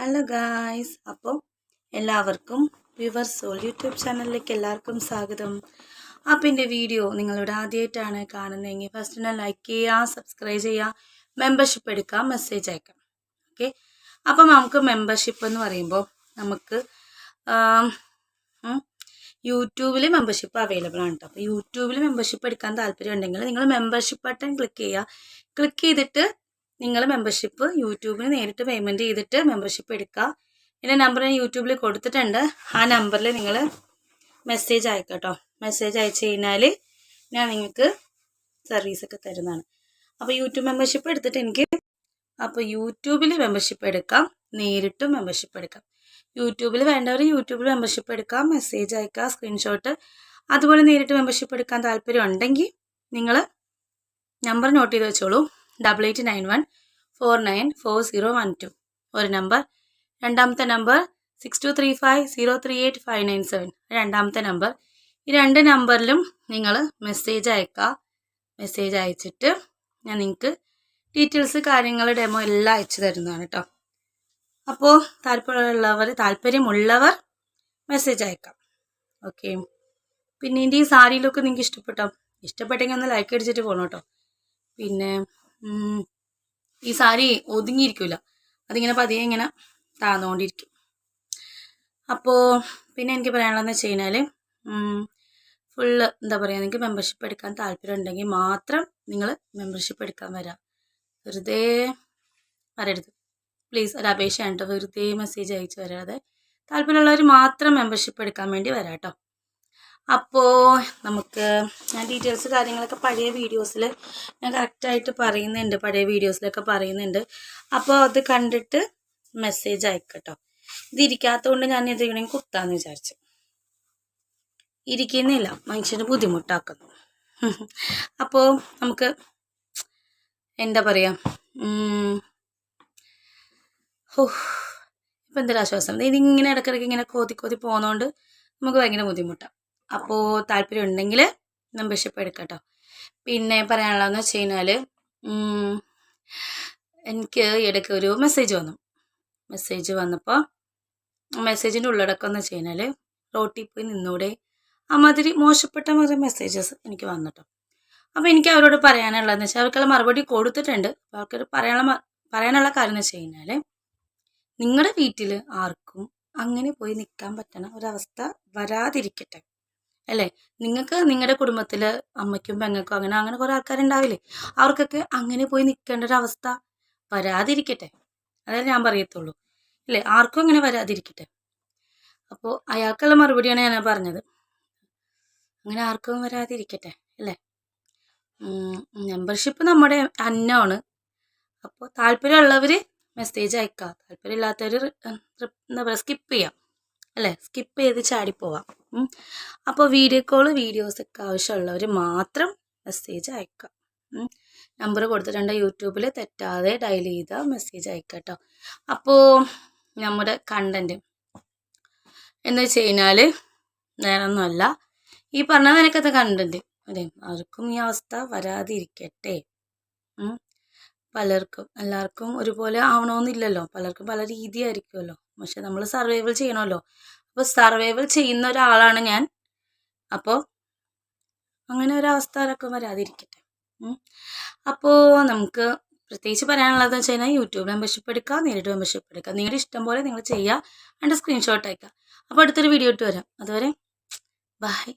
Hello guys അപ്പോൾ എല്ലാവർക്കും വിവർ soul YouTube ചാനലിലേക്ക് എല്ലാവർക്കും സ്വാഗതം. അപ്പോൾ എന്റെ വീഡിയോ നിങ്ങളിവിടെ ആദ്യമായിട്ടാണ് കാണുന്നതെങ്കിൽ ഫസ്റ്റ് തന്നെ ലൈക്ക് ചെയ്യുക സബ്സ്ക്രൈബ് ചെയ്യുക മെമ്പർഷിപ്പ് എടുക്കുക മെസ്സേജ് അയക്കാം ഓക്കെ അപ്പം നമുക്ക് മെമ്പർഷിപ്പ് എന്ന് പറയുമ്പോൾ നമുക്ക് യൂട്യൂബിൽ മെമ്പർഷിപ്പ് അവൈലബിൾ ആണ് കേട്ടോ അപ്പോൾ യൂട്യൂബിൽ മെമ്പർഷിപ്പ് എടുക്കാൻ താല്പര്യം ഉണ്ടെങ്കിൽ നിങ്ങൾ മെമ്പർഷിപ്പ് ബട്ടൺ ക്ലിക്ക് ചെയ്യുക. ക്ലിക്ക് ചെയ്തിട്ട് നിങ്ങൾ മെമ്പർഷിപ്പ് യൂട്യൂബിന് നേരിട്ട് പേയ്മെന്റ് ചെയ്തിട്ട് മെമ്പർഷിപ്പ് എടുക്കുക എന്റെ നമ്പർ ഞാൻ യൂട്യൂബിൽ കൊടുത്തിട്ടുണ്ട്. ആ നമ്പറിൽ നിങ്ങൾ മെസ്സേജ് അയക്കാം കേട്ടോ മെസ്സേജ് അയച്ചു കഴിഞ്ഞാൽ ഞാൻ നിങ്ങൾക്ക് സർവീസൊക്കെ തരുന്നതാണ്. അപ്പോൾ യൂട്യൂബ് മെമ്പർഷിപ്പ് എടുത്തിട്ട് എനിക്ക് അപ്പോൾ യൂട്യൂബിൽ മെമ്പർഷിപ്പ് എടുക്കാം. നേരിട്ടും മെമ്പർഷിപ്പ് എടുക്കാം. യൂട്യൂബിൽ വേണ്ടവർ യൂട്യൂബിൽ മെമ്പർഷിപ്പ് എടുക്കാം. മെസ്സേജ് അയക്കുക സ്ക്രീൻഷോട്ട് അതുപോലെ നേരിട്ട് മെമ്പർഷിപ്പ് എടുക്കാൻ താല്പര്യം ഉണ്ടെങ്കിൽ നിങ്ങൾ നമ്പർ നോട്ട് ചെയ്ത് വെച്ചോളൂ. Double eight nine one four nine four zero one two ഒരു നമ്പർ രണ്ടാമത്തെ number six two three five zero three eight five nine seven രണ്ടാമത്തെ നമ്പർ ഈ രണ്ട് നമ്പറിലും നിങ്ങൾ മെസ്സേജ് അയക്കുക മെസ്സേജ് അയച്ചിട്ട് ഞാൻ നിങ്ങൾക്ക് ഡീറ്റെയിൽസ് കാര്യങ്ങൾ ഡെമോ എല്ലാം അയച്ചു തരുന്നതാണ് കേട്ടോ അപ്പോൾ താല്പര്യമുള്ളവർ താല്പര്യമുള്ളവർ മെസ്സേജ് അയക്കാം. ഓക്കെ പിന്നെ ഇതിന്റെ ഈ സാരി നിങ്ങൾക്ക് ഇഷ്ടപ്പെട്ടോ? ഇഷ്ടപ്പെട്ടെങ്കിൽ ഒന്ന് ലൈക്ക് അടിച്ചിട്ട് പോകണം കേട്ടോ പിന്നെ ഈ സാരി ഒതുങ്ങിയിരിക്കില്ല അതിങ്ങനെ പതിയെ ഇങ്ങനെ താന്നുകൊണ്ടിരിക്കും അപ്പോൾ പിന്നെ എനിക്ക് പറയാനുള്ളതെന്ന് വെച്ച് കഴിഞ്ഞാൽ ഫുള്ള് എന്താ പറയുക നിങ്ങൾക്ക് മെമ്പർഷിപ്പ് എടുക്കാൻ താല്പര്യം ഉണ്ടെങ്കിൽ മാത്രം നിങ്ങൾ മെമ്പർഷിപ്പ് എടുക്കാൻ വരാം. വെറുതെ വരരുത് പ്ലീസ് ഒരു അപേക്ഷ കേട്ടോ. വെറുതെ മെസ്സേജ് അയച്ചു വരാതെ. താല്പര്യമുള്ളവർ മാത്രം മെമ്പർഷിപ്പ് എടുക്കാൻ വേണ്ടി വരാം കേട്ടോ. അപ്പോൾ നമുക്ക് ഞാൻ ഡീറ്റെയിൽസ് കാര്യങ്ങളൊക്കെ പഴയ വീഡിയോസിൽ ഞാൻ കറക്റ്റായിട്ട് പറയുന്നുണ്ട് പഴയ വീഡിയോസിലൊക്കെ പറയുന്നുണ്ട്. അപ്പോൾ അത് കണ്ടിട്ട് മെസ്സേജ് അയക്കട്ടോ. ഇതിരിക്കാത്തതുകൊണ്ട് ഞാൻ ഇത് ഇവിടെ കുത്താന്ന് വിചാരിച്ചു. ഇരിക്കുന്നില്ല മനുഷ്യന് ബുദ്ധിമുട്ടാക്കുന്നു. അപ്പോൾ നമുക്ക് എന്താ പറയുക ഇപ്പം എന്തൊരു ആശ്വാസം. ഇതിങ്ങനെ ഇടയ്ക്കിടയ്ക്ക് ഇങ്ങനെ കോതി കോതി പോകുന്നതുകൊണ്ട് നമുക്ക് ഭയങ്കര ബുദ്ധിമുട്ടാണ് അപ്പോൾ താല്പര്യം ഉണ്ടെങ്കിൽ മെമ്പർഷിപ്പ് എടുക്കട്ടോ. പിന്നെ പറയാനുള്ളതെന്ന് വെച്ച് കഴിഞ്ഞാൽ എനിക്ക് ഇടയ്ക്ക് ഒരു മെസ്സേജ് വന്നു. മെസ്സേജ് വന്നപ്പോൾ മെസ്സേജിന്റെ ഉള്ളടക്കം എന്ന് വെച്ച് കഴിഞ്ഞാൽ റോട്ടിൽ പോയി നിന്നൂടെ അമാതിരി മോശപ്പെട്ട മാതിരി മെസ്സേജസ് എനിക്ക് വന്നിട്ടോ. അപ്പോൾ എനിക്ക് അവരോട് പറയാനുള്ളതെന്ന് വെച്ചാൽ അവർക്കുള്ള മറുപടി കൊടുത്തിട്ടുണ്ട്. അവർക്ക് പറയാനുള്ള പറയാനുള്ള കാര്യം എന്ന് വെച്ച് കഴിഞ്ഞാൽ നിങ്ങളുടെ വീട്ടിൽ ആർക്കും അങ്ങനെ പോയി നിൽക്കാൻ പറ്റണ ഒരവസ്ഥ വരാതിരിക്കട്ടെ. അല്ലേ? നിങ്ങൾക്ക് നിങ്ങളുടെ കുടുംബത്തിൽ അമ്മയ്ക്കും പെങ്ങൾക്കും അങ്ങനെ അങ്ങനെ കുറേ ആൾക്കാരുണ്ടാവില്ലേ? അവർക്കൊക്കെ അങ്ങനെ പോയി നിൽക്കേണ്ട ഒരു അവസ്ഥ വരാതിരിക്കട്ടെ. അതേ ഞാൻ പറയത്തുള്ളൂ. അല്ലേ? ആർക്കും അങ്ങനെ വരാതിരിക്കട്ടെ. അപ്പോൾ അയാൾക്കുള്ള മറുപടിയാണ് ഞാൻ പറഞ്ഞത്. അങ്ങനെ ആർക്കും വരാതിരിക്കട്ടെ അല്ലേ? മെമ്പർഷിപ്പ് നമ്മുടെ അന്നമാണ് അപ്പോൾ താല്പര്യമുള്ളവർ മെസ്സേജ് അയക്കുക താല്പര്യമില്ലാത്തവർ എന്താ പറയുക സ്കിപ്പ് ചെയ്യാം. അല്ലേ? സ്കിപ്പ് ചെയ്ത് ചാടിപ്പോവാം അപ്പോൾ വീഡിയോ കോൾ വീഡിയോസൊക്കെ ആവശ്യമുള്ളവർ മാത്രം മെസ്സേജ് അയക്കാം. നമ്പർ കൊടുത്തിട്ടുണ്ട് യൂട്യൂബിൽ തെറ്റാതെ ഡയൽ ചെയ്ത മെസ്സേജ് അയക്കാം കേട്ടോ അപ്പോൾ നമ്മുടെ കണ്ടന്റ് എന്ന് വെച്ച് കഴിഞ്ഞാൽ ഒന്നുമല്ല ഈ പറഞ്ഞ നിനക്കത്തെ കണ്ടന്റ് അല്ലേ? ആർക്കും ഈ അവസ്ഥ വരാതിരിക്കട്ടെ. പലർക്കും എല്ലാവർക്കും ഒരുപോലെ ആവണമെന്നില്ലല്ലോ പലർക്കും പല രീതിയായിരിക്കുമല്ലോ പക്ഷെ നമ്മൾ സർവൈവൽ ചെയ്യണമല്ലോ. അപ്പോൾ സർവൈവൽ ചെയ്യുന്ന ഒരാളാണ് ഞാൻ. അപ്പോൾ അങ്ങനെ ഒരു ഒരവസ്ഥ വരാതിരിക്കട്ടെ. അപ്പോൾ നമുക്ക് പ്രത്യേകിച്ച് പറയാനുള്ളത് വെച്ച് കഴിഞ്ഞാൽ യൂട്യൂബ് മെമ്പർഷിപ്പ് എടുക്കുക നേരിട്ട് മെമ്പർഷിപ്പ് എടുക്കുക. നിങ്ങളുടെ ഇഷ്ടം പോലെ നിങ്ങൾ ചെയ്യുക. അതിന്റെ സ്ക്രീൻഷോട്ട് അയക്കുക. അപ്പോൾ അടുത്തൊരു വീഡിയോ ഇട്ട് വരാം. അതുവരെ ബൈ